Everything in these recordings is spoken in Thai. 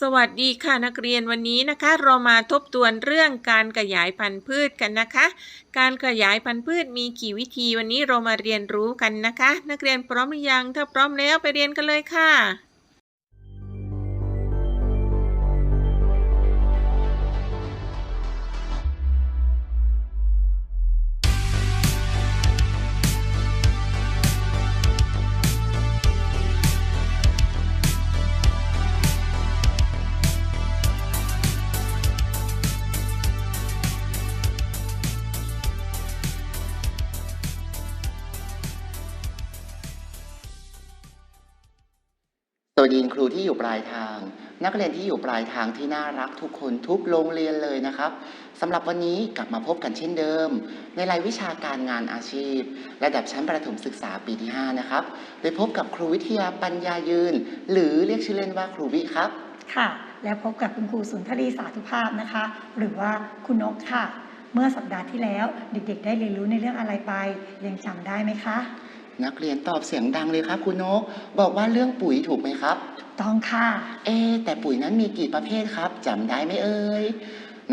สวัสดีค่ะนักเรียนวันนี้นะคะ เรามาทบทวนเรื่องการขยายพันธุ์พืชกันนะคะ การขยายพันธุ์พืชมีกี่วิธีวันนี้เรามาเรียนรู้กันนะคะ นักเรียนพร้อมหรือยังถ้าพร้อมแล้วไปเรียนกันเลยค่ะ ครูที่อยู่ปลายทาง นักเรียนที่อยู่ปลายทางที่น่ารักทุกคนทุกโรงเรียนเลยนะครับสำหรับวันนี้กลับมาพบกันเช่นเดิม ในรายวิชาการงานอาชีพ ระดับชั้นประถมศึกษาปีที่ 5 นะครับโดยพบกับครูวิทยาปัญญายืน หรือเรียกชื่อเล่นว่าครูวิครับ ค่ะ และพบกับคุณครูสุนทรีสาธุภาพนะคะ หรือว่าคุณนกค่ะ เมื่อสัปดาห์ที่แล้วเด็กๆ ได้เรียนรู้ในเรื่องอะไรไป ยังจำได้ไหมคะ นักเรียนตอบเสียงดังเลยครับคุณนก บอกว่าเรื่องปุ๋ยถูกไหมครับ ต้องค่ะ เอ๊ะแต่ปุ๋ยนั้นมีกี่ประเภทครับจำได้ไหมเอ่ย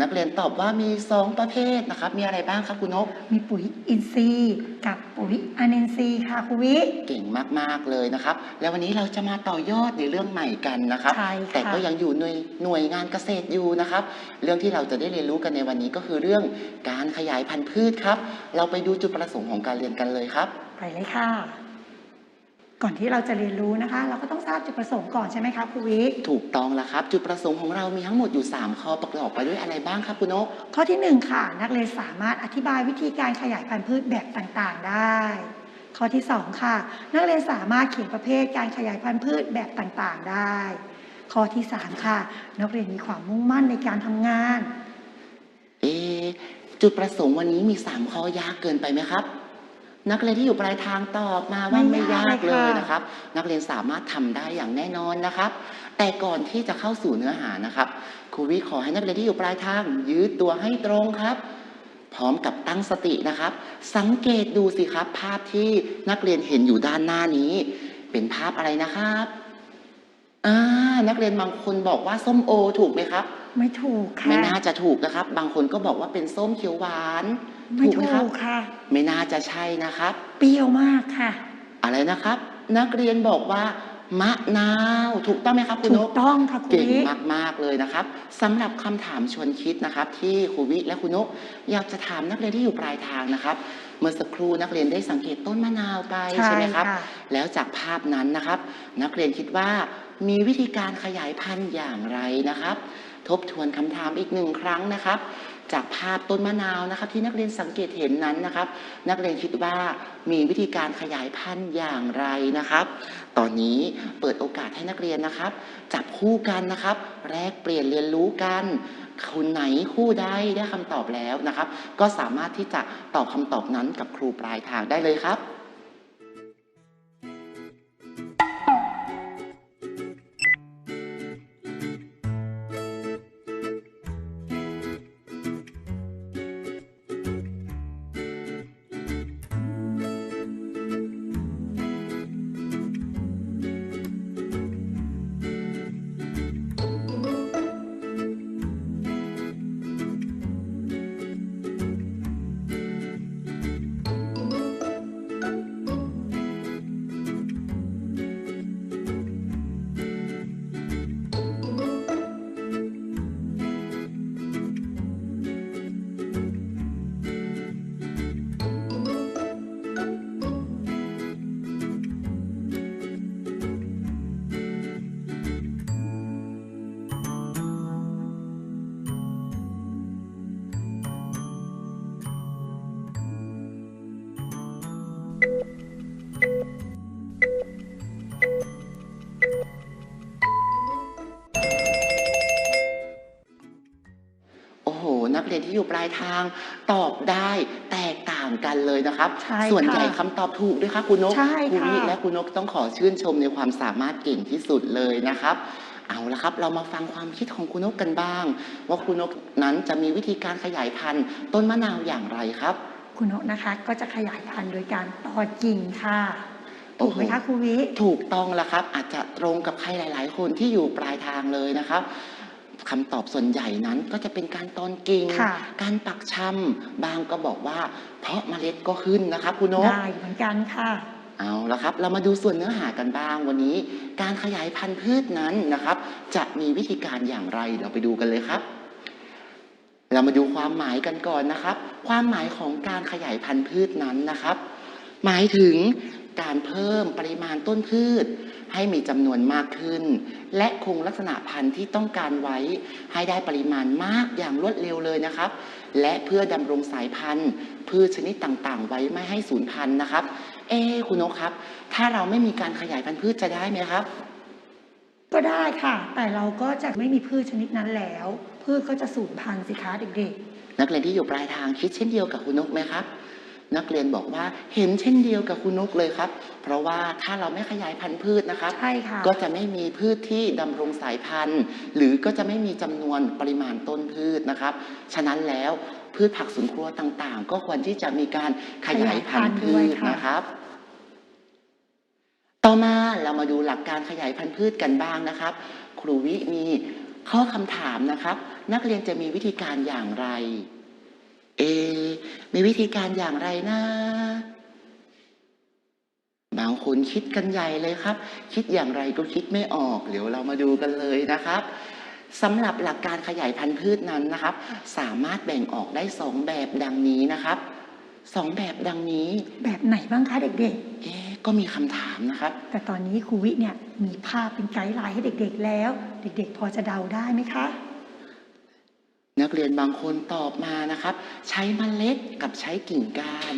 นักเรียนตอบว่ามีสองประเภทนะครับ มีอะไรบ้างครับคุณนก มีปุ๋ยอินทรีย์ กับปุ๋ยอะเนนซีย์ค่ะครูวิ เก่งมากๆเลยนะครับ แล้ววันนี้เราจะมาต่อยอดในเรื่องใหม่กันนะครับ ใช่แต่ค่ะก็ยังอยู่หน่วยหน่วยงานเกษตรอยู่นะครับ เรื่องที่เราจะได้เรียนรู้กันในวันนี้ก็คือเรื่องการขยายพันธุ์พืชครับ เราไปดูจุดประสงค์ของการเรียนกันเลยครับ ไปเลยค่ะ ก่อนที่เราจะเรียนรู้นะคะ เราก็ต้องทราบจุดประสงค์ก่อนใช่ไหมคะครูวิถูกต้องแล้วครับ จุดประสงค์ของเรามีทั้งหมดอยู่ 3 ข้อประกอบไปด้วยอะไรบ้างครับคุณนกข้อที่หนึ่งค่ะ นักเรียนสามารถอธิบายวิธีการขยายพันธุ์พืชแบบต่างๆ ได้ ข้อที่สองค่ะ นักเรียนสามารถเขียนประเภทการขยายพันธุ์พืชแบบต่างๆ ได้ ข้อที่สามค่ะ นักเรียนมีความมุ่งมั่นในการทำงาน เอะจุดประสงค์วันนี้มี 3 ข้อยากเกินไปไหมครับ นักเรียนที่อยู่ปลายทางตอบมาว่าไม่ไม่ยากยากเลเลยยค่ะนะครับ นักเรียนสามารถทำได้อย่างแน่นอนนะครับ แต่ก่อนที่จะเข้าสู่เนื้อหานะครับครูวิขอให้นักเรียนที่อยู่ปลายทาง ยืดตัวให้ตรงครับ พร้อมกับตั้งสตินะครับ สังเกตดูสิครับ ภาพที่นักเรียนเห็นอยู่ด้านหน้านี้ เป็นภาพอะไรนะครับอ่านักเรียนบางคนบอกว่าส้มโอถูกไหมครับ ไม่ถูกค่ะ ไม่น่าจะถูกนะครับ บางคนก็บอกว่าเป็นส้มเขียวหวานไม่ถูกไหมถูครับกค่ะ ไม่น่าจะใช่นะครับ เปรี้ยวมากค่ะ อะไรนะครับ นักเรียนบอกว่ามะนาวถูกต้องไหมครับคุณถูนกกต้องค่ะครูเก่งวิมากๆเลยนะครับสำหรับคำถามชวนคิดนะครับ ที่ครูวิและคุณนกอยากจะถามนักเรียนที่อยู่ปลายทางนะครับ เมื่อสักครู่นักเรียนได้สังเกตต้นมะนาวไปใช่ใช่ไหมครับค่ะแล้วจากภาพนั้นนะครับ นักเรียนคิดว่ามีวิธีการขยายพันธุ์อย่างไรนะครับ ทบทวนคำถามอีกหนึ่งครั้งนะครับ จากภาพต้นมะนาวนะครับ ที่นักเรียนสังเกตเห็นนั้นนะครับ นักเรียนคิดว่ามีวิธีการขยายพันธุ์อย่างไรนะครับ ตอนนี้เปิดโอกาสให้นักเรียนนะครับ จับคู่กันนะครับ แลกเปลี่ยนเรียนรู้กันคนไหนคู่ได้ได้คำตอบแล้วนะครับ ก็สามารถที่จะตอบคำตอบนั้นกับครูปลายทางได้เลยครับ อยู่ปลายทาง ตอบได้แตกต่างกันเลยนะครับใช่ส่วนใหญ่ค่ะคำตอบถูกด้วยครับคุณนกใช่คุณค่ะวิและคุณนกต้องขอชื่นชมในความสามารถเก่งที่สุดเลยนะครับเอาละครับ เรามาฟังความคิดของคุณนกกันบ้าง ว่าคุณนกนั้นจะมีวิธีการขยายพันธุ์ ต้นมะนาวอย่างไรครับ คุณนกนะคะก็จะขยายพันธุ์โดยการตอดกิ่งค่ะถูกไหมคะครูวิ ถูกต้องแล้วครับ อาจจะตรงกับใครหลาย ๆ คนที่อยู่ปลายทางเลยนะครับ คำตอบส่วนใหญ่นั้นก็จะเป็นการตอนกิ่งค่ะการปักชำบางก็บอกว่า เพราะเมล็ดก็ขึ้นนะครับคุณนกได้เหมือนกันค่ะเอาละครับ เรามาดูส่วนเนื้อหากันบ้างวันนี้ การขยายพันธุ์พืชนั้นนะครับ จะมีวิธีการอย่างไรเราไปดูกันเลยครับ เรามาดูความหมายกันก่อนนะครับ ความหมายของการขยายพันธุ์พืชนั้นนะครับ หมายถึง การเพิ่มปริมาณต้นพืช ให้มีจำนวนมากขึ้น และคงลักษณะพันธุ์ที่ต้องการไว้ ให้ได้ปริมาณมากอย่างรวดเร็วเลยนะครับ และเพื่อดำรงสายพันธุ์ พืชชนิดต่างๆ ไว้ไม่ให้สูญพันธุ์นะครับ เอ๊ะคุณนกครับ ถ้าเราไม่มีการขยายพันธุ์พืชจะได้ไหมครับ ก็ได้ค่ะ แต่เราก็จะไม่มีพืชชนิดนั้นแล้ว พืชก็จะสูญพันธุ์สิคะเด็กนักเรียนที่อยู่ปลายทางคิดเช่นเดียวกับคุณนกไหมครับ นักเรียนบอกว่าเห็นเช่นเดียวกับคุณนกเลยครับ เพราะว่าถ้าเราไม่ขยายพันธุ์พืชนะครับๆใช่ค่ะ ก็จะไม่มีพืชที่ดำรงสายพันธุ์ หรือก็จะไม่มีจำนวนปริมาณต้นพืชนะครับ ฉะนั้นแล้วพืชผักสวนครัวต่างๆ ก็ควรที่จะมีการขยายพันธุ์พืชนะครับต่อมาเรามาดูหลักการขยายพันธุ์พืชกันบ้างนะครับ ครูวิมีข้อคำถามนะครับ นักเรียนจะมีวิธีการอย่างไร เอะมีวิธีการอย่างไรนะ บางคนคิดกันใหญ่เลยครับ คิดอย่างไรก็คิดไม่ออก เดี๋ยวเรามาดูกันเลยนะครับสำหรับหลักการขยายพันธุ์พืชนั้นนะครับ สามารถแบ่งออกได้สองแบบดังนี้นะครับสองแบบดังนี้แบบไหนบ้างคะเด็กเอ๊ะก็มีคำถามนะครับๆแต่ตอนนี้ครูวิเนี่ยมีภาพเป็นไกด์ไลน์ให้เด็กๆแล้ว เด็กๆ พอจะเดาได้ไหมคะ นักเรียนบางคนตอบมานะครับ ใช้เมล็ดกับใช้กิ่งก้าน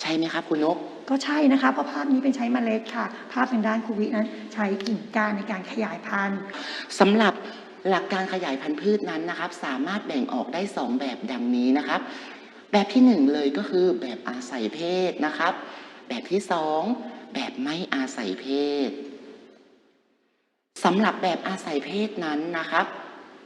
ใช่ไหมครับคุณนก ก็ใช่นะคะเพราะภาพนี้เป็นใช้เมล็ดค่ะ ภาพทางด้านครูวินั้นใช้กิ่งก้านในการขยายพันธุ์สำหรับหลักการขยายพันธุ์พืชนั้นนะครับ สามารถแบ่งออกได้ 2 แบบดังนี้นะครับ แบบที่ 1 เลยก็คือแบบอาศัยเพศนะครับ แบบที่ 2 แบบไม่อาศัยเพศสำหรับแบบอาศัยเพศนั้นนะครับ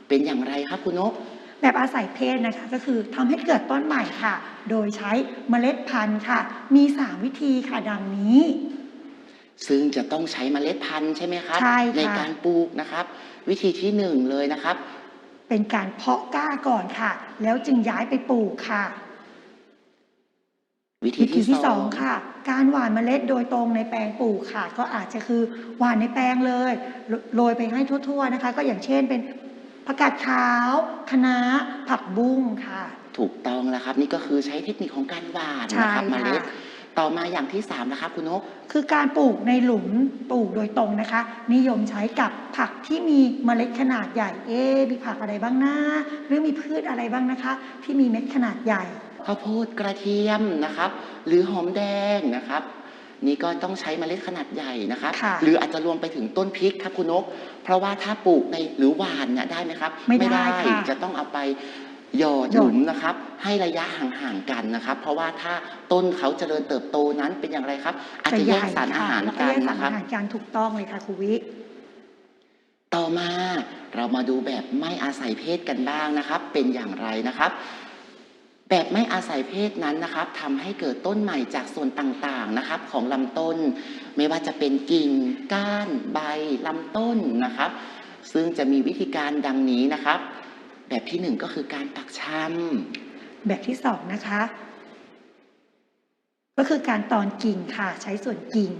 เป็นอย่างไรครับคุณนก แบบอาศัยเพศนะคะก็คือทำให้เกิดต้นใหม่ค่ะ โดยใช้เมล็ดพันธุ์ค่ะ มี 3 วิธีค่ะดังนี้ ซึ่งจะต้องใช้เมล็ดพันธุ์ใช่ไหมครับใช่ค่ะ ในการปลูกนะครับ วิธีที่หนึ่งเลยนะครับ เป็นการเพาะกล้าก่อนค่ะ แล้วจึงย้ายไปปลูกค่ะ วิธีวิธีที่ที่สสอองงค่ะ การหว่านเมล็ดโดยตรงในแปลงปลูกค่ะ ก็อาจจะคือหว่านในแปลงเลยโรโรยไปให้ทั่ว ๆนะคะ ก็อย่างเช่นเป็น ผักกาดขาวคะน้าผักบุ้งค่ะ ถูกต้องแล้วครับ นี่ก็คือใช้เทคนิคของการหว่านใช่นะครับเมล็ดค่ะต่อมาอย่างที่สามนะครับคุณนก คือการปลูกในหลุมปลูกโดยตรงนะคะ นิยมใช้กับผักที่มีเมล็ดขนาดใหญ่ เอ๊ะมีผักอะไรบ้างนะหรือมีพืชอะไรบ้างนะคะ ที่มีเม็ดขนาดใหญ่ ข้าวโพดกระเทียมนะครับ หรือหอมแดงนะครับ นี่ก็ต้องใช้เมล็ดขนาดใหญ่นะครับค่ะหรืออาจจะรวมไปถึงต้นพริกครับคุณนก เพราะว่าถ้าปลูกในหรือหวานเนี่ยได้ไหมครับ ไม่ได้ค่ะจะต้องเอาไปหยอดหยอดหลุมนะครับ ให้ระยะห่างๆกันนะครับ เพราะว่าถ้าต้นเขาเจริญเติบโตนั้นเป็นอย่างไรครับ อาจจะแยกสารอาหารแล้วก็กันแยกสารนะครับอาหารกันถูกต้องเลยค่ะครูวิต่อมาเรามาดูแบบไม่อาศัยเพศกันบ้างนะครับ เป็นอย่างไรนะครับ แบบไม่อาศัยเพศนั้นนะครับทำให้เกิดต้นใหม่จากส่วนต่างๆนะครับของลำต้น ไม่ว่าจะเป็นกิ่งก้าน ใบลำต้นนะครับ ซึ่งจะมีวิธีการดังนี้นะครับ แบบที่หนึ่งก็คือการปักชำแบบที่สองนะคะ ก็คือการตอนกิ่งค่ะใช้ส่วนกิ่ง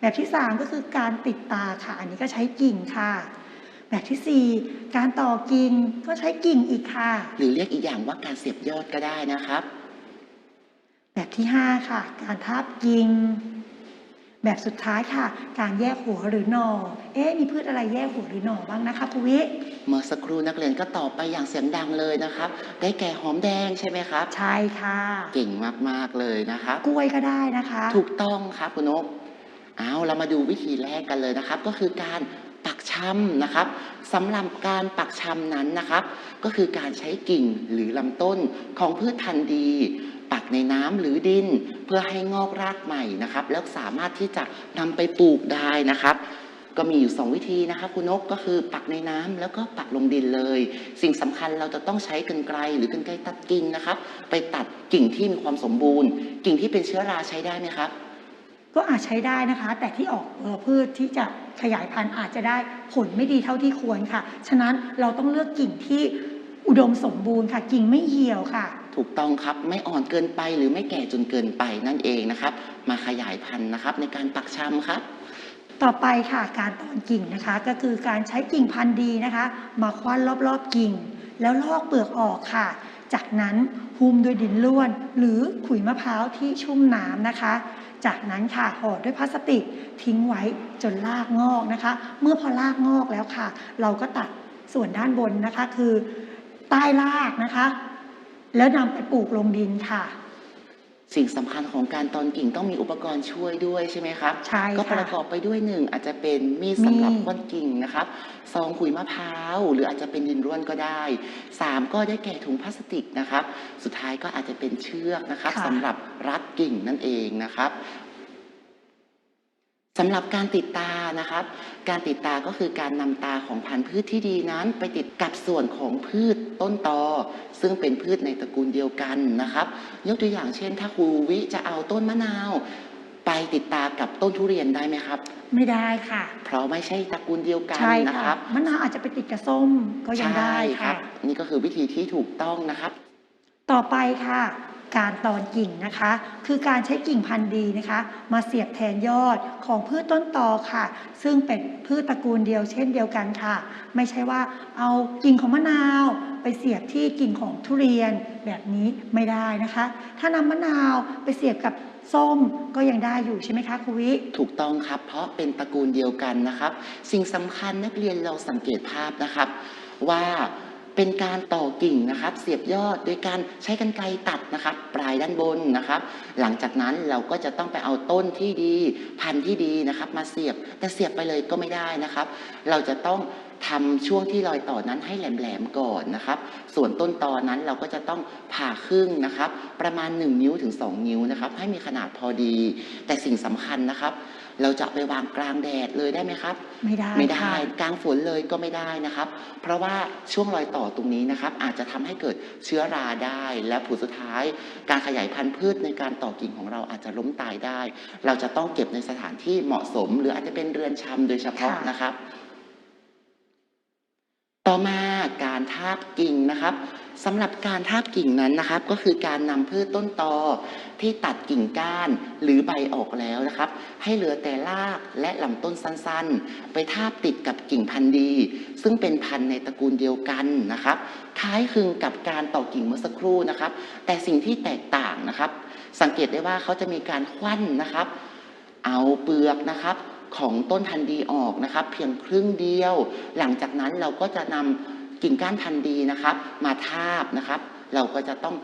แบบที่สามก็คือการติดตาค่ะ อันนี้ก็ใช้กิ่งค่ะ แบบที่สี่การต่อกิ่งก็ใช้กิ่งอีกค่ะ หรือเรียกอีกอย่างว่าการเสียบยอดก็ได้นะครับ แบบที่ห้าค่ะ การทาบกิ่งแบบสุดท้ายค่ะ การแยกหัวหรือหน่อ เอ๊ะมีพืชอะไรแยกหัวหรือหน่อบ้างนะคะภูวิเมื่อสักครู่นักเรียนก็ตอบไปอย่างเสียงดังเลยนะครับ ได้แก่หอมแดงใช่ไหมครับ ใช่ค่ะ เก่งมากๆเลยนะครับ กล้วยก็ได้นะคะ ถูกต้องครับคุณนกเอาเรามาดูวิธีแรกกันเลยนะครับ ก็คือการ ปักชำนะครับสำหรับการปักชำนั้นนะครับ ก็คือการใช้กิ่งหรือลำต้นของพืชพันธุ์ดี ปักในน้ำหรือดินเพื่อให้งอกรากใหม่นะครับ แล้วสามารถที่จะนำไปปลูกได้นะครับก็มีอยู่สองวิธีนะครับคุณนกก็คือปักในน้ำแล้วก็ปักลงดินเลย สิ่งสำคัญเราจะต้องใช้กรรไกรหรือกรรไกรตัดกิ่งนะครับ ไปตัดกิ่งที่มีความสมบูรณ์ กิ่งที่เป็นเชื้อราใช้ได้ไหมครับ ก็อาจใช้ได้นะคะ แต่ที่ออกเอ่อพืชที่จะขยายพันธุ์อาจจะได้ผลไม่ดีเท่าที่ควรค่ะ ฉะนั้นเราต้องเลือกกิ่งที่อุดมสมบูรณ์ค่ะ กิ่งไม่เหี่ยวค่ะ ถูกต้องครับไม่อ่อนเกินไปหรือไม่แก่จนเกินไปนั่นเองนะครับ มาขยายพันธุ์นะครับ ในการปักชำครับ ต่อไปค่ะการตอนกิ่งนะคะ ก็คือการใช้กิ่งพันธุ์ดีนะคะ มาคว้านรอบๆกิ่ง แล้วลอกเปลือกออกค่ะ จากนั้นหุ้มด้วยดินล้วน หรือขุยมะพร้าวที่ชุ่มน้ำนะคะ จากนั้นค่ะห่อด้วยพลาสติกทิ้งไว้จนรากงอกนะคะ เมื่อพอรากงอกแล้วค่ะ เราก็ตัดส่วนด้านบนนะคะคือใต้รากนะคะ แล้วนำไปปลูกลงดินค่ะ สิ่งสำคัญของการตอนกิ่งต้องมีอุปกรณ์ช่วยด้วยใช่ไหมครับใช่ค่ะก็ประกอบไปด้วยหนึ่งอาจจะเป็นมีดสำหรับมีดควนกิ่งนะครับซองขุยมะพร้าว หรืออาจจะเป็นดินร่วนก็ได้สามก็ได้แก่ถุงพลาสติกนะครับ สุดท้ายก็อาจจะเป็นเชือกนะครับสำหรับรัดกิ่งนั่นเองนะครับ สำหรับการติดตานะครับ การติดตาก็คือการนำตาของพันธุ์พืชที่ดีนั้น ไปติดกับส่วนของพืชต้นตอ ซึ่งเป็นพืชในตระกูลเดียวกันนะครับ ยกตัวอย่างเช่น ถ้าครูวิจะเอาต้นมะนาว ไปติดตากับต้นทุเรียนได้ไหมครับ ไม่ได้ค่ะ เพราะไม่ใช่ตระกูลเดียวกันใช่นะคค่ะรับ มะนาวอาจจะไปติดกับส้มก็ยังได้ใช่คค่ะรับนี่ก็คือวิธีที่ถูกต้องนะครับ ต่อไปค่ะ การตอนกิ่งนะคะ คือการใช้กิ่งพันธุ์ดีนะคะ มาเสียบแทนยอดของพืชต้นตอค่ะ ซึ่งเป็นพืชตระกูลเดียวเช่นเดียวกันค่ะ ไม่ใช่ว่าเอากิ่งของมะนาว ไปเสียบที่กิ่งของทุเรียนแบบนี้ไม่ได้นะคะ ถ้านำมะนาวไปเสียบกับส้มก็ยังได้อยู่ใช่ไหมคะครูวิ ถูกต้องครับ เพราะเป็นตระกูลเดียวกันนะครับ สิ่งสำคัญนักเรียนเราสังเกตภาพนะครับว่า เป็นการต่อกิ่งนะครับ เสียบยอดโดยการใช้กรรไกรตัดนะครับ ปลายด้านบนนะครับ หลังจากนั้นเราก็จะต้องไปเอาต้นที่ดี พันธุ์ที่ดีนะครับ มาเสียบแต่เสียบไปเลยก็ไม่ได้นะครับ เราจะต้อง ทำช่วงที่รอยต่อนั้นให้แหลมๆก่อนนะครับ ส่วนต้นตอนั้นเราก็จะต้องผ่าครึ่งนะครับ ประมาณ 1 นิ้วถึง 2 นิ้วนะครับ ให้มีขนาดพอดี แต่สิ่งสำคัญนะครับ เราจะเอาไปวางกลางแดดเลยได้ไหมครับ ไม่ได้ไม่ได้ค่ะกลางฝนเลยก็ไม่ได้นะครับ เพราะว่าช่วงรอยต่อตรงนี้นะครับ อาจจะทำให้เกิดเชื้อราได้ และผลสุดท้าย การขยายพันธุ์พืชในการต่อกิ่งของเราอาจจะล้มตายได้ เราจะต้องเก็บในสถานที่เหมาะสม หรืออาจจะเป็นเรือนชำโดยเฉพาะค่ะนะครับ ต่อมาการทาบกิ่งนะครับสำหรับการทาบกิ่งนั้นนะครับ ก็คือการนำพืชต้นตอที่ตัดกิ่งก้านหรือใบออกแล้วนะครับ ให้เหลือแต่รากและลำต้นสั้นๆ ไปทาบติดกับกิ่งพันธุ์ดี ซึ่งเป็นพันธุ์ในตระกูลเดียวกันนะครับ คล้ายคลึงกับการต่อกิ่งเมื่อสักครู่นะครับ แต่สิ่งที่แตกต่างนะครับ สังเกตได้ว่าเขาจะมีการควันนะครับ เอาเปลือกนะครับ ของต้นพันธุ์ดีออกนะครับ เพียงครึ่งเดียว หลังจากนั้นเราก็จะนำกิ่งก้านพันธุ์ดีนะครับ มาทาบนะครับ เราก็จะต้อง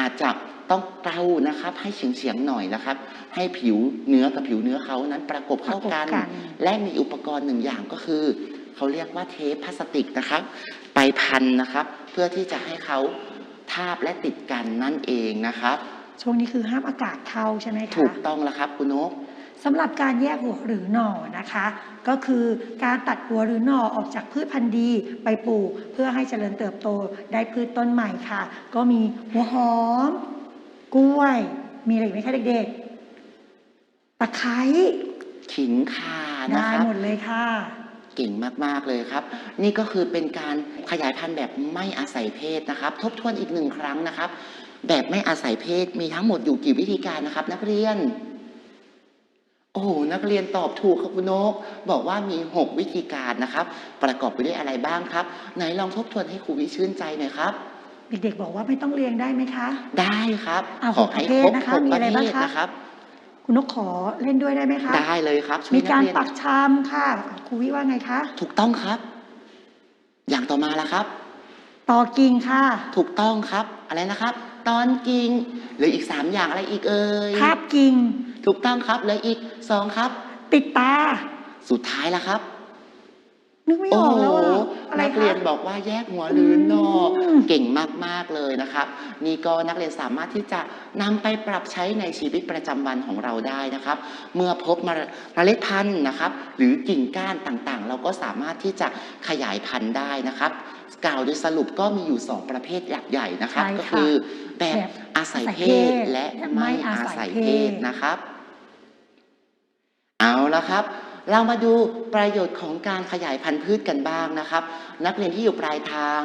อาจจะต้องเกลานะครับ ให้เฉียงๆหน่อยนะครับ ให้ผิวเนื้อกับผิวเนื้อเขานั้นประกบเข้ากันประกบกัน และมีอุปกรณ์หนึ่งอย่างก็คือเขาเรียกว่าเทปพลาสติกนะครับ ไปพันนะครับ เพื่อที่จะให้เขาทาบและติดกันนั่นเองนะครับ ช่วงนี้คือห้ามอากาศเข้าใช่ไหมคะถูกต้องแล้วครับคุณนก สำหรับการแยกหัวหรือหน่อนะคะ ก็คือการตัดหัวหรือหน่อออกจากพืชพันธุ์ดีไปปลูก เพื่อให้เจริญเติบโตได้พืชต้นใหม่ค่ะ ก็มีหัวหอม กล้วย มีอะไรอีกไหมคะเด็กๆตะไคร้ขิงข่านะได้ครับหมดเลยค่ะเก่งมาก ๆ เลยครับ นี่ก็คือเป็นการขยายพันธุ์แบบไม่อาศัยเพศนะครับ ทบทวนอีกหนึ่งครั้งนะครับ แบบไม่อาศัยเพศมีทั้งหมดอยู่กี่วิธีการนะครับ นักเรียน โอ้โหนักเรียนตอบถูกครับคุณนก บอกว่ามี 6 วิธีการนะครับ ประกอบไปด้วยอะไรบ้างครับ ไหนลองทบทวนให้ครูวิชื่นใจหน่อยครับเด็กๆบอกว่าไม่ต้องเรียงได้ไหมคะ ได้ครับอะขอให้หกประเภทครบนะคะหกมีปอะไรระบ้างเภทคะนะครับ คุณนกขอเล่นด้วยได้ไหมคะได้เลยครับช่วยมีนัการเรียนปักชามค่ะครูวิว่าไงคะ ถูกต้องครับ อย่างต่อมาละครับ ต่อกิ่งค่ะ ถูกต้องครับอะไรนะครับ ตอนกิ่งเหลืออีกสามอย่างอะไรอีกเอ่ยทาบกิ่ง ถูกต้องครับเหลืออีกสองครับ ติดตา สุดท้ายละครับนึกไม่อโอ้อกโหแล้วอะอะไรนักคะเรียนบอกว่าแยกหัวหรือหนออมเก่งมากๆเลยนะครับ นี่ก็นักเรียนสามารถที่จะนำไปปรับใช้ในชีวิตประจำวันของเราได้นะครับ เมื่อพบเมล็ดพันธุ์นะครับ หรือกิ่งก้านต่างๆ เราก็สามารถที่จะขยายพันธุ์ได้นะครับ กล่าวโดยสรุปก็มีอยู่ 2 ประเภทหลักใหญ่นะครับใช่ค่ะก็คือแบบแบบอาศัยเพศและไม่อาศัยเพศนะครับ เอาละครับ เรามาดูประโยชน์ของการขยายพันธุ์พืชกันบ้างนะครับ นักเรียนที่อยู่ปลายทาง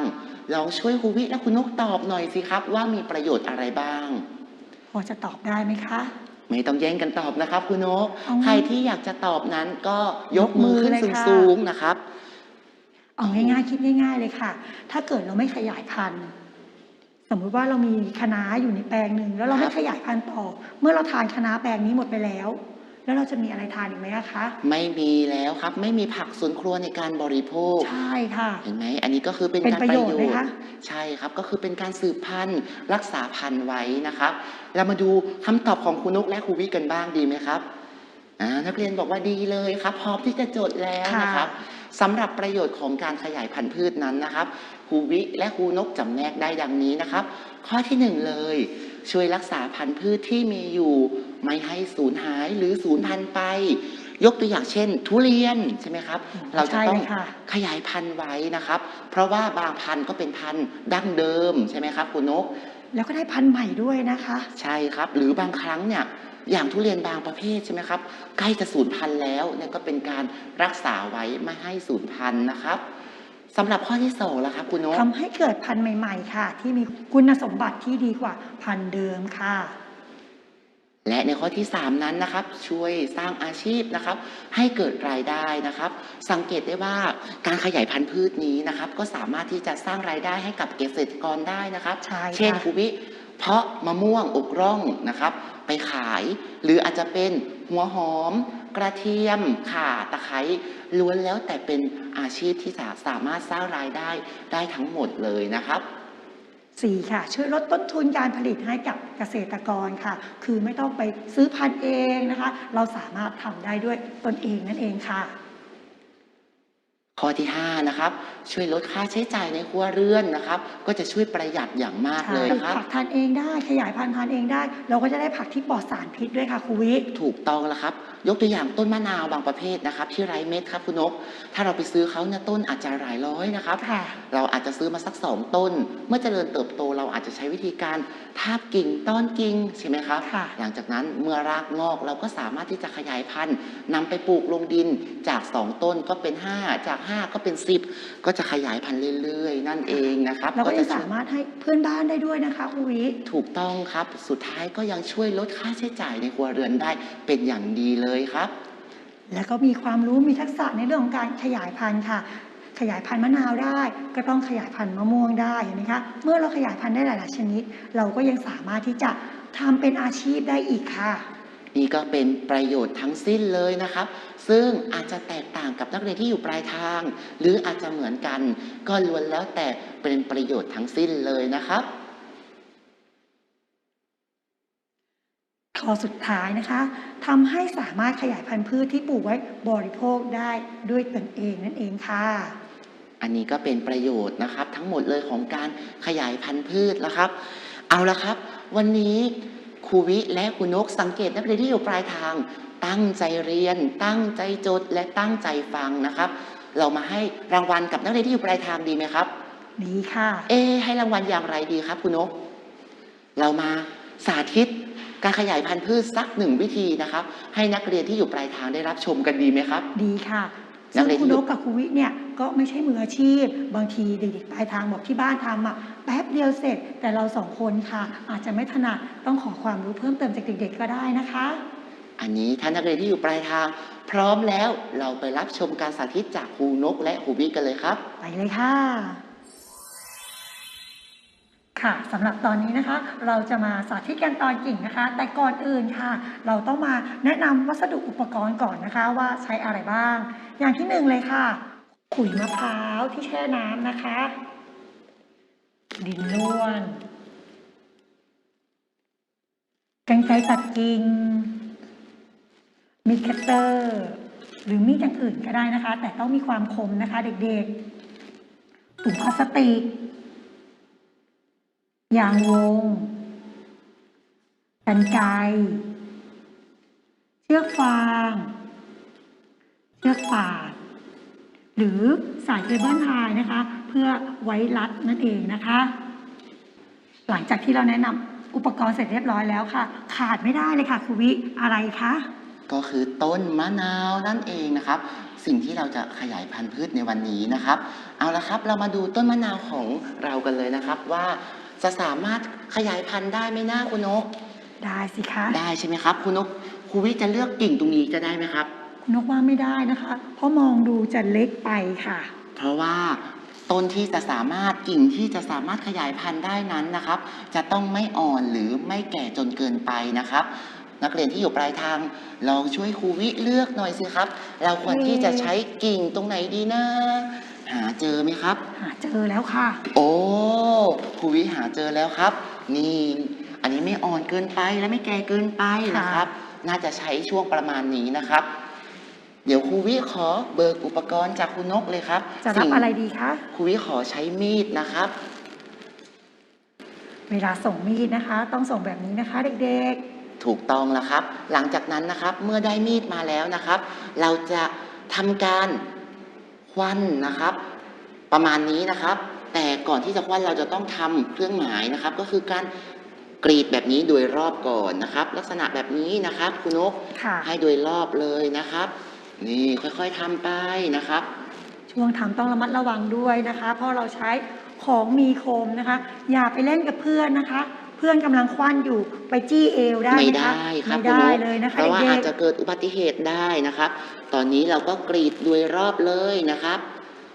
ลองช่วยครูวิและคุณนกตอบหน่อยสิครับ ว่ามีประโยชน์อะไรบ้าง พอจะตอบได้ไหมคะไม่ต้องแย่งกันตอบนะครับคุณนกเอางั้นใครที่อยากจะตอบนั้นก็ยกมือขึ้นยกมือเลยค่ะสูงๆนะครับ เอาง่ายๆคิดง่าย ๆ เลยค่ะ ถ้าเกิดเราไม่ขยายพันธุ์ สมมุติว่าเรามีคะน้าอยู่ในแปลงหนึ่งแล้วเราไม่ครับขยายพันธุ์ต่อ เมื่อเราทานคะน้าแปลงนี้หมดไปแล้ว แล้วเราจะมีอะไรทานอีกไหมอะคะ ไม่มีแล้วครับ ไม่มีผักสวนครัวในการบริโภค ใช่ค่ะ เห็นไหมอันนี้ก็คือเป็นเป็นการประโยชน์ไหมคะใช่ครับก็คือเป็นการสืบพันธุ์รักษาพันธุ์ไว้นะครับ เรามาดูคำตอบของครูนกและครูวิกันบ้างดีไหมครับอ่านักเรียนบอกว่าดีเลยครับ พร้อมที่จะจดแล้วนะครับ สำหรับประโยชน์ของการขยายพันธุ์พืชนั้นนะครับครูวิและครูนกจำแนกได้ดังนี้นะครับ ข้อที่หนึ่งเลยช่วยรักษาพันธุ์พืชที่มีอยู่ ไม่ให้สูญหายหรือสูญพันธุ์ไป ยกตัวอย่างเช่น ทุเรียนใช่ไหมครับ เราจะใช่ต้อเลงยค่ะขยายพันธุ์ไว้นะครับ เพราะว่าบางพันธุ์ก็เป็นพันธุ์ดั้งเดิมใช่ไหมครับคุณนก แล้วก็ได้พันธุ์ใหม่ด้วยนะคะ ใช่ครับ หรือบางครั้งเนี่ย อย่างทุเรียนบางประเภทใช่ไหมครับ ใกล้จะสูญพันธุ์แล้วเนี่ยก็เป็นการรักษาไว้ไม่ให้สูญพันธุ์นะครับสำหรับข้อที่สองล่ะครับคุณนกทำให้เกิดพันธุ์ใหม่ ๆ ค่ะ ที่มีคุณสมบัติที่ดีกว่าพันธุ์เดิมค่ะ และในข้อที่ 3 นั้นนะครับ ช่วยสร้างอาชีพนะครับ ให้เกิดรายได้นะครับ สังเกตได้ว่าการขยายพันธุ์พืชนี้นะครับ ก็สามารถที่จะสร้างรายได้ให้กับเกษตรกรได้นะครับใช่ค่ะเช่นครูวิ เพราะมะม่วงอกร่องนะครับ ไปขาย หรืออาจจะเป็นหัวหอม กระเทียมข่าตะไคร้ล้วนแล้วแต่เป็นอาชีพที่สาสามารถสร้างรายได้ได้ทั้งหมดเลยนะครับสี่ค่ะช่วยลดต้นทุนการผลิตให้กับเกษตรกรค่ะ คือไม่ต้องไปซื้อพันธุ์เองนะคะ เราสามารถทำได้ด้วยตนเองนั่นเองค่ะ ข้อที่5นะครับช่วยลดค่าใช้จ่ายในครัวเรือนนะครับ ก็จะช่วยประหยัดอย่างมากเลยใช่นะครับผักทานเองได้ขยายพันธุ์ทานเองได้ เราก็จะได้ผักที่ปลอดสารพิษด้วยค่ะครูวิถูกต้องแล้วครับ ยกตัวอย่างต้นมะนาวบางประเภทนะครับ ที่ไร้เม็ดครับคุณนก ถ้าเราไปซื้อเขาเนี่ยต้นอาจจะหลายร้อยนะครับค่ะเราอาจจะซื้อมาสักสองต้น เมื่อเจริญเติบโตเราอาจจะใช้วิธีการทาบกิ่งต้อนกิ่งใช่ไหมครับค่ะหลังจากนั้นเมื่อรากงอกเราก็สามารถที่จะขยายพันธุ์นำไปปลูกลงดินจาก 2 ต้นก็เป็น 5 จาก5ก็เป็น10ก็จะขยายพันธุ์เรื่อยๆ นั่นเองนะครับเราก็จะยังสามารถให้เพื่อนบ้านได้ด้วยนะคะครูวิถูกต้องครับ สุดท้ายก็ยังช่วยลดค่าใช้จ่ายในครัวเรือนได้เป็นอย่างดีเลยครับ แล้วก็มีความรู้มีทักษะในเรื่องของการขยายพันธุ์ค่ะขยายพันธุ์มะนาวได้ ก็ต้องขยายพันธุ์มะม่วงได้เห็นไหมคะเมื่อเราขยายพันธุ์ได้หลายๆชนิด เราก็ยังสามารถที่จะทำเป็นอาชีพได้อีกค่ะ นี่ก็เป็นประโยชน์ทั้งสิ้นเลยนะครับ ซึ่งอาจจะแตกต่างกับนักเรียนที่อยู่ปลายทาง หรืออาจจะเหมือนกัน ก็ล้วนแล้วแต่เป็นประโยชน์ทั้งสิ้นเลยนะครับ ข้อสุดท้ายนะคะทำให้สามารถขยายพันธุ์พืชที่ปลูกไว้บริโภคได้ด้วยตนเองนั่นเองค่ะอันนี้ก็เป็นประโยชน์นะครับ ทั้งหมดเลยของการขยายพันธุ์พืชแล้วครับ เอาละครับ วันนี้ ครูวิและคุณนกสังเกตนักเรียนที่อยู่ปลายทาง ตั้งใจเรียน ตั้งใจจดและตั้งใจฟังนะครับ เรามาให้รางวัลกับนักเรียนที่อยู่ปลายทางดีไหมครับ ดีค่ะ เอให้รางวัลอย่างไรดีครับคุณนก เรามาสาธิตการขยายพันธุ์พืชสักหนึ่งวิธีนะครับ ให้นักเรียนที่อยู่ปลายทางได้รับชมกันดีไหมครับ ดีค่ะซึ่งเรียนที่คุณนกกับครูวิเนี่ย ก็ไม่ใช่มืออาชีพ บางทีเด็กๆปลายทางบอกที่บ้านทำอะแป๊บเดียวเสร็จ แต่เราสองคนค่ะ อาจจะไม่ถนัดต้องขอความรู้เพิ่มเติมจากเด็กๆก็ได้นะคะ อันนี้ท่านนักเรียนที่อยู่ปลายทาง พร้อมแล้วเราไปรับชมการสาธิตจากครูนกและครูวิกันเลยครับ ไปเลยค่ะค่ะสำหรับตอนนี้นะคะเราจะมาสาธิตกันตอนกิ่งนะคะ แต่ก่อนอื่นค่ะ เราต้องมาแนะนำวัสดุอุปกรณ์ก่อนนะคะว่าใช้อะไรบ้าง อย่างที่หนึ่งเลยค่ะ ขุยมะพร้าวที่แช่น้ำนะคะ ดินล้วนกันไกรตัดกิ่งมีดคัตเตอร์ หรือมีดอย่างอื่นก็ได้นะคะ แต่ต้องมีความคมนะคะเด็กๆ ถุงพลาสติก ยางวง กันไกรเชือกฟาง เชือกปา หรือสายเคเบิลไทยนะคะ เพื่อไว้รัดนั่นเองนะคะ หลังจากที่เราแนะนำอุปกรณ์เสร็จเรียบร้อยแล้วค่ะ ขาดไม่ได้เลยค่ะครูวิอะไรคะก็คือต้นมะนาวนั่นเองนะครับ สิ่งที่เราจะขยายพันธุ์พืชในวันนี้นะครับ เอาละครับเรามาดูต้นมะนาวของเรากันเลยนะครับว่าจะสามารถขยายพันธุ์ได้ไหมนะคุณนก ได้สิคะ ได้ใช่ไหมครับ คุณนกครูวิจะเลือกกิ่งตรงนี้จะได้ไหมครับคุณ นกว่าไม่ได้นะคะ เพราะมองดูจะเล็กไปค่ะ เพราะว่าต้นที่จะสามารถกิ่งที่จะสามารถขยายพันธุ์ได้นั้นนะครับ จะต้องไม่อ่อนหรือไม่แก่จนเกินไปนะครับ นักเรียนที่อยู่ปลายทางลองช่วยครูวิเลือกหน่อยสิครับ เราควรที่จะใช้กิ่งตรงไหนดีนะ หาเจอไหมครับ หาเจอแล้วค่ะ โอ้ครูวิหาเจอแล้วครับ นี่ อันนี้ไม่อ่อนเกินไปและไม่แก่เกินไปนะครับ น่าจะใช้ช่วงประมาณนี้นะครับ เดี๋ยวครูวิขอเบิกอุปกรณ์จากคุณนกเลยครับจะรับสิ่งอะไรดีคะครูวิขอใช้มีดนะครับ เวลาส่งมีดนะคะ ต้องส่งแบบนี้นะคะ เด็กถูกต้องแล้วครับ หลังจากนั้นนะครับเมื่อได้มีดมาแล้วนะครับ เราจะทำการควันนะครับ ประมาณนี้นะครับ แต่ก่อนที่จะควันเราจะต้องทำเครื่องหมายนะครับ ก็คือการกรีดแบบนี้โดยรอบก่อนนะครับ ลักษณะแบบนี้นะครับคุณนกๆค่ะให้โดยรอบเลยนะครับ นี่ค่อยๆทำไปนะครับ ช่วงทำต้องระมัดระวังด้วยนะคะ เพราะเราใช้ของมีคมนะคะ อย่าไปเล่นกับเพื่อนนะคะ เพื่อนกำลังคว้านอยู่ไปจี้เอวได้ไม่หคะได้ครับไม่คุณได้นกเลยนะคะเพราะว่าเด็อาจกจะเกิดอุบัติเหตุได้นะครับ ตอนนี้เราก็กรีดโดยรอบเลยนะครับ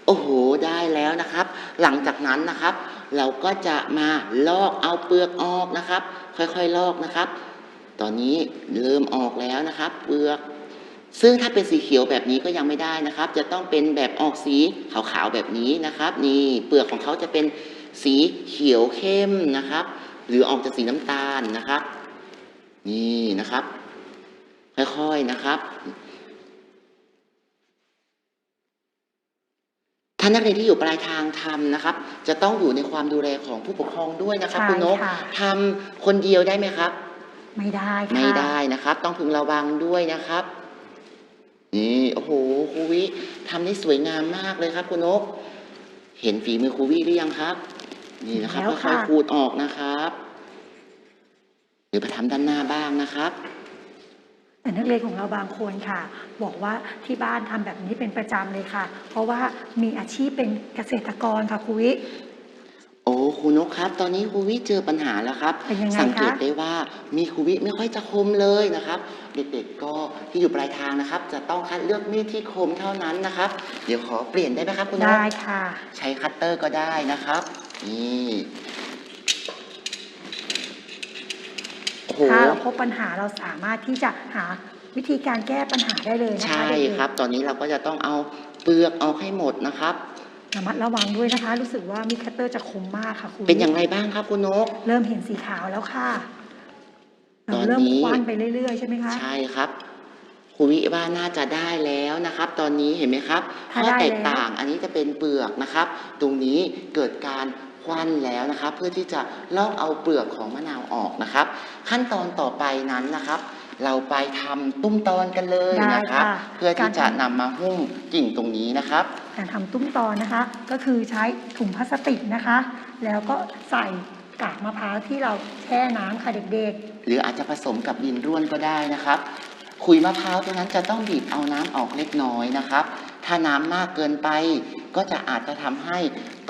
โอ้โหได้แล้วนะครับ หลังจากนั้นนะครับ เราก็จะมาลอกเอาเปลือกออกนะครับ ค่อยๆลอกนะครับ ตอนนี้เริ่มออกแล้วนะครับ เปลือก ซึ่งถ้าเป็นสีเขียวแบบนี้ก็ยังไม่ได้นะครับ จะต้องเป็นแบบออกสีขาวๆแบบนี้นะครับ นี่เปลือกของเขาจะเป็นสีเขียวเข้มนะครับ หรือออกจากสีน้ำตาลนะครับ นี่นะครับ ค่อยๆนะครับท่านนักเรียนที่อยู่ปลายทางทำนะครับ จะต้องอยู่ในความดูแลของผู้ปกครองด้วยนะครับใช่คุณนกค่ะทำคนเดียวได้ไหมครับๆไม่ได้ค่ะไม่ได้นะครับ ต้องพึงระวังด้วยนะครับ นี่โอ้โหครูวิทำได้สวยงามมากเลยครับคุณนก เห็นฝีมือครูวิหรือยังครับ นี่นะครับแล้วค่อยค่ะๆขูดออกนะครับหรือไปทำด้านหน้าบ้างนะครับแต่นักเรียนของเราบางคนค่ะ บอกว่าที่บ้านทำแบบนี้เป็นประจำเลยค่ะ เพราะว่ามีอาชีพเป็นเกษตรกรค่ะครูวิ โอ้ครูนกครับ ตอนนี้ครูวิเจอปัญหาแล้วครับ เป็นยังไงคะ สังเกตได้ว่ามีครูวิไม่ค่อยจะคมเลยนะครับ เด็กๆก็ที่อยู่ปลายทางนะครับ จะต้องคัดเลือกมีดที่คมเท่านั้นนะครับ เดี๋ยวขอเปลี่ยนได้ไหมครับคุณนก ได้ค่ะ ใช้คัตเตอร์ก็ได้นะครับ นี่โอ้โห ถ้าเราพบปัญหาเราสามารถที่จะหาวิธีการแก้ปัญหาได้เลยนะคะใช่เด็กๆ ครับ ตอนนี้เราก็จะต้องเอาเปลือกออกให้หมดนะครับ ระมัดระวังด้วยนะคะ รู้สึกว่ามีดคัตเตอร์จะคมมากค่ะครูวิเป็นอย่างไรบ้างครับคุณนก เริ่มเห็นสีขาวแล้วค่ะตเราอนนี้เริ่มคว้านไปเรื่อยๆใช่ไหมคะใช่ครับครูวิว่าน่าจะได้แล้วนะครับ ตอนนี้เห็นไหมครับถ้าข้อได้แตกแล้วต่างอันนี้จะเป็นเปลือกนะครับ ตรงนี้เกิดการควันแล้วนะครับ เพื่อที่จะลอกเอาเปลือกของมะนาวออกนะครับ ขั้นตอนต่อไปนั้นนะครับ เราไปทำตุ้มตอนกันเลยได้นะครับ ค่ะเพื่อที่จะการทำนำมาหุ้มกิ่งตรงนี้นะครับ การทำตุ้มตอนนะคะ ก็คือใช้ถุงพลาสติกนะคะ แล้วก็ใส่กากมะพร้าวที่เราแช่น้ำค่ะเด็กหรืออาจจะผสมกับดินร่วนก็ได้นะครับ ขุยมะพร้าวตรงนั้นจะต้องบีบเอาน้ำออกเล็กน้อยนะครับ ถ้าน้ำมากเกินไป ก็จะอาจจะทำให้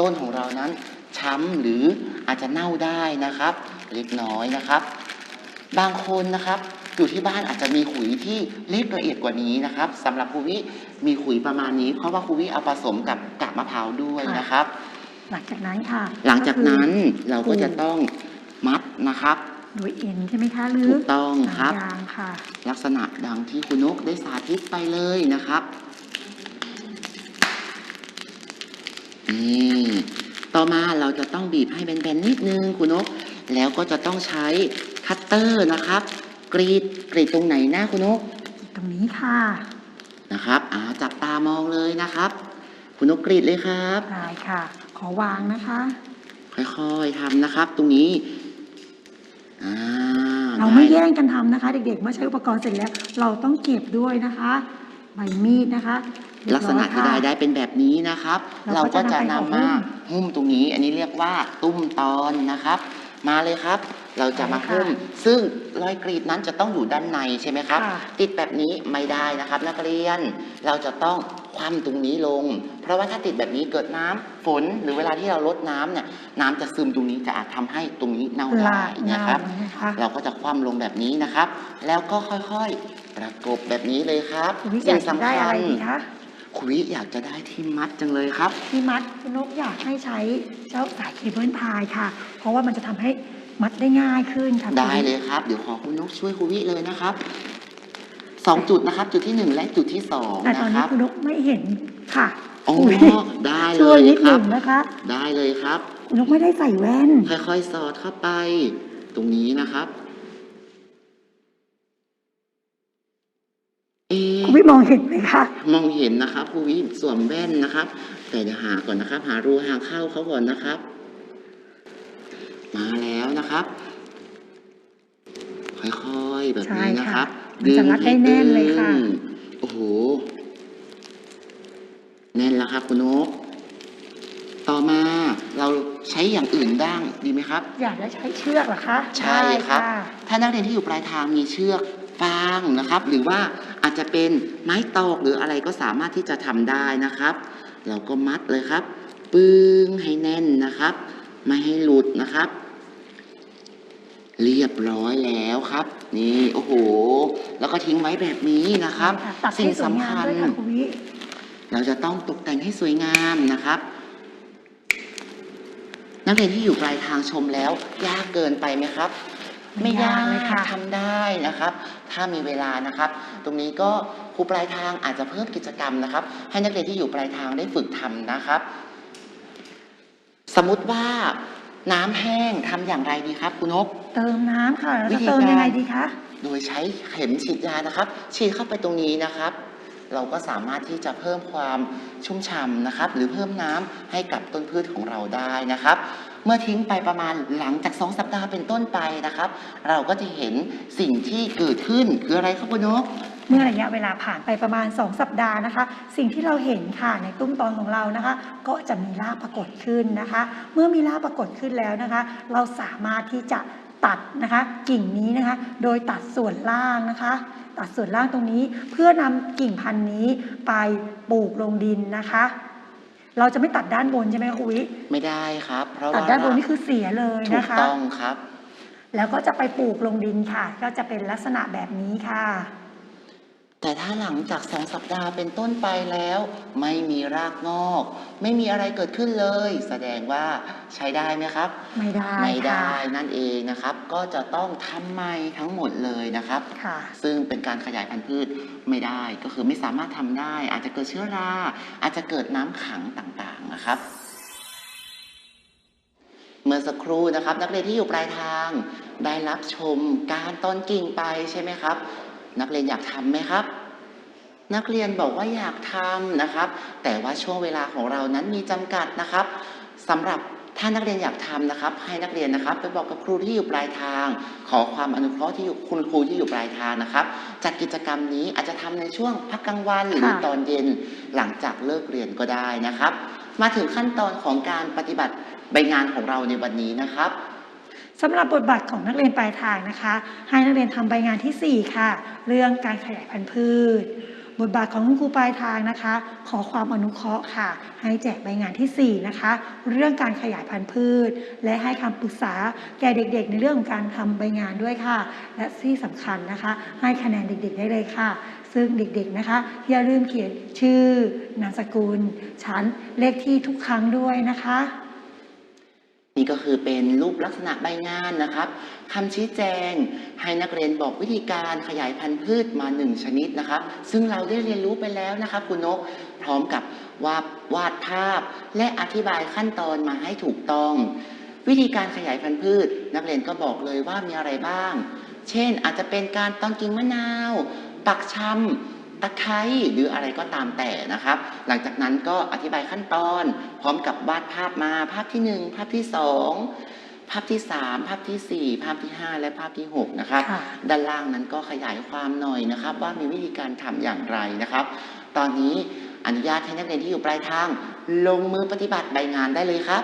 ต้นของเรานั้น ช้ำหรืออาจจะเน่าได้นะครับ เล็กน้อยนะครับ บางคนนะครับ อยู่ที่บ้านอาจจะมีขุยที่เล็กละเอียดกว่านี้นะครับสำหรับครูวิมีขุยประมาณนี้ เพราะว่าครูวิเอาผสมกับกากมะพร้าวด้วยนะครับๆหลังจากนั้นค่ะ หลังจากนั้นก็เราก็จะต้องมัดนะครับคือโดยเอ็นใช่ไหมคะหรือถูกต้องหนัครับยางค่ะลักษณะดังที่คุณนกได้สาธิตไปเลยนะครับนี่ต่อมาเราจะต้องบีบให้แบนๆนิดนึงคุณนก แล้วก็จะต้องใช้คัตเตอร์นะครับ กรีดกรีดตรงไหนหน้าคุณนกตรงนี้ค่ะนะครับอ่าจับตามองเลยนะครับ คุณนกกรีดเลยครับได้ค่ะ ขอวางนะคะ ค่อยๆทำนะครับ ตรงนี้อ่าเราไม่ด้แย่งกันทำนะคะ เด็กๆเมื่อใช้อุปกรณ์เสร็จแล้ว เราต้องเก็บด้วยนะคะใบมีดนะคะเรียลับกร้ษอยณะที่ค่ได้ได้เป็นแบบนี้นะครับ เราเราก็ก็จะจะนำนำไปมาห่อหุ้มหุ้มตรงนี้ อันนี้เรียกว่าตุ้มตอนนะครับ มาเลยครับ เราจะมาได้ค่ะหุ้มซึ่งรอยกรีดนั้นจะต้องอยู่ด้านในใช่ไหมครับค่ะติดแบบนี้ไม่ได้นะครับ นักเรียนเราจะต้องคว่ำตรงนี้ลง เพราะว่าถ้าติดแบบนี้เกิดน้ำฝนหรือเวลาที่เราลดน้ำเนี่ยน้ำจะซึมตรงนี้จะอาจทำให้ตรงนี้เน่าลาได้กเงานะครับนะคะเราก็จะคว่ำลงแบบนี้นะครับ แล้วก็ค่อยๆประกบแบบนี้เลยครับคุณวิอยากจะได้อะไรดีคะ คุณวิอยากจะได้ที่มัดจังเลยครับพี่มัดคุณนกอยากให้ใช้เจ้าสายเคเบิลพายค่ะ เพราะว่ามันจะทำให้มัดได้ง่ายขึ้นค่ะได้เลยครับ เดี๋ยวขอคุณนกช่วยคุณวิเลยนะครับสองจุดนะครับ จุดที่หนึ่งและจุดที่สองแต่ตอนนะคนี้รับคุณนกไม่เห็นค่ะโอ้คุณวิได้เลช่วยยนิดคหรันึ่บงนะคะ ได้เลยครับ คุณนกไม่ได้ใส่แว่น ค่อยๆสอดเข้าไป ตรงนี้นะครับ เอะ คุณ วิมองเห็นไหมคะมองเห็นนะครับครูวิสวมแว่นนะครับ แต่เดี๋ยวหาก่อนนะครับ หารูหางเข้าเขาก่อนนะครับ มาแล้วนะครับ ค่อยๆแบบนี้นะครับใช่ค่ะมันจะรัดได้แน่นเลยค่ะดึงโอ้โห แน่นแล้วครับคุณนก ต่อมาเราใช้อย่างอื่นบ้างดีไหมครับ อยากจะใช้เชือกเหรอคะ ใช่ครับได้ะถ้านักเรียนที่อยู่ปลายทางมีเชือก ฟางนะครับ หรือว่าอาจจะเป็นไม้ตอกหรืออะไรก็สามารถที่จะทำได้นะครับ เราก็มัดเลยครับ ปึ้งให้แน่นนะครับ ไม่ให้หลุดนะครับ เรียบร้อยแล้วครับ นี่โอ้โห แล้วก็ทิ้งไว้แบบนี้นะครับใช่ะตัดสิ่งให้สวยสำงามคัญด้วยค่ะคุณวิเราจะต้องตกแต่งให้สวยงามนะครับนักเรียนที่อยู่ปลายทางชมแล้วยากเกินไปไหมครับ ไม่ยากเลยค่ะทำได้นะครับ ถ้ามีเวลานะครับ ตรงนี้ก็ครูปลายทางอาจจะเพิ่มกิจกรรมนะครับ ให้นักเรียนที่อยู่ปลายทางได้ฝึกทำนะครับ สมมติว่าน้ำแห้งทำอย่างไรดีครับคุณนก เติมน้ำค่ะเราวิจะธีเติมการยังไงดีคะโดยใช้เข็มฉีดยานะครับ ฉีดเข้าไปตรงนี้นะครับ เราก็สามารถที่จะเพิ่มความชุ่มฉ่ำนะครับ หรือเพิ่มน้ำให้กับต้นพืชของเราได้นะครับ เมื่อทิ้งไปประมาณหลังจาก 2 สัปดาห์เป็นต้นไปนะครับ เราก็จะเห็นสิ่งที่เกิดขึ้นคืออะไรครับคุณนกเมื่อระยะเวลาผ่านไปประมาณ 2 สัปดาห์นะคะ สิ่งที่เราเห็นค่ะในตุ้มตอนของเรานะคะ ก็จะมีรากปรากฏขึ้นนะคะ เมื่อมีรากปรากฏขึ้นแล้วนะคะ เราสามารถที่จะตัดนะคะกิ่งนี้นะคะ โดยตัดส่วนล่างนะคะ ตัดส่วนล่างตรงนี้เพื่อนำกิ่งพันธุ์นี้ไปปลูกลงดินนะคะ เราจะไม่ตัดด้านบนใช่ไหมคะครูวิไม่ได้ครับ เพราะตัดว่าด้านบนนี่คือเสียเลยถูกนะคะ ต้องครับ แล้วก็จะไปปลูกลงดินค่ะ ก็จะเป็นลักษณะแบบนี้ค่ะ แต่ถ้าหลังจากสองสัปดาห์เป็นต้นไปแล้ว ไม่มีรากงอก ไม่มีอะไรเกิดขึ้นเลย แสดงว่าใช้ได้ไหมครับ ไม่ได้ไม่ได้ค่ะนั่นเองนะครับ ก็จะต้องทำใหม่ทั้งหมดเลยนะครับค่ะซึ่งเป็นการขยายพันธุ์พืชไม่ได้ก็คือไม่สามารถทำได้ อาจจะเกิดเชื้อราอาจจะเกิดน้ำขังต่างๆนะครับเมื่อสักครู่นะครับ นักเรียนที่อยู่ปลายทางได้รับชมการต้นกิ่งไปใช่ไหมครับ นักเรียนอยากทำไหมครับ นักเรียนบอกว่าอยากทำนะครับ แต่ว่าช่วงเวลาของเรานั้นมีจำกัดนะครับสำหรับถ้านักเรียนอยากทำนะครับ ให้นักเรียนนะครับ ไปบอกกับครูที่อยู่ปลายทาง ขอความอนุเคราะห์ที่อยู่คุณครูที่อยู่ปลายทางนะครับ จัดกิจกรรมนี้อาจจะทำในช่วงพักกลางวันหรือค่ะตอนเย็นหลังจากเลิกเรียนก็ได้นะครับ มาถึงขั้นตอนของการปฏิบัติใบงานของเราในวันนี้นะครับ สำหรับบทบาทของนักเรียนปลายทางนะคะ ให้นักเรียนทำใบงานทีสี่ 4 ค่ะ เรื่องการขยายพันธุ์พืช บทบาทของคุณครูปลายทางนะคะ ขอความอนุเคราะห์ค่ะ ให้แจกใบงานทีสี่ 4 นะคะ เรื่องการขยายพันธุ์พืช และให้คำปรึกษาแก่เด็กๆ ในเรื่องของการทำใบงานด้วยค่ะ และที่สำคัญนะคะ ให้คะแนนเด็กๆ ได้เลยค่ะ ซึ่งเด็กๆ นะคะ อย่าลืมเขียนชื่อนามสกุล ชั้นเลขที่ทุกครั้งด้วยนะคะ นี่ก็คือเป็นรูปลักษณะใบงานนะครับคำชี้แจงให้นักเรียนบอกวิธีการขยายพันธุ์พืชมาหนึ่งชนิดนะครับ ซึ่งเราได้เรียนรู้ไปแล้วนะครับคุณนก พร้อมกับวาดวาดภาพ และอธิบายขั้นตอนมาให้ถูกต้อง วิธีการขยายพันธุ์พืช นักเรียนก็บอกเลยว่ามีอะไรบ้าง เช่นอาจจะเป็นการตอนกิ่งมะนาว ปักชำ ตะไคร้หรืออะไรก็ตามแต่นะครับ หลังจากนั้นก็อธิบายขั้นตอน พร้อมกับวาดภาพมาภาพที่หนึ่งภาพที่สองภาพที่สามภาพที่สี่ภาพที่ห้าและภาพที่หกนะครับค่ะด้านล่างนั้นก็ขยายความหน่อยนะครับ ว่ามีวิธีการทำอย่างไรนะครับ ตอนนี้อนุญาตให้นักเรียนที่อยู่ปลายทาง ลงมือปฏิบัติใบงานได้เลยครับ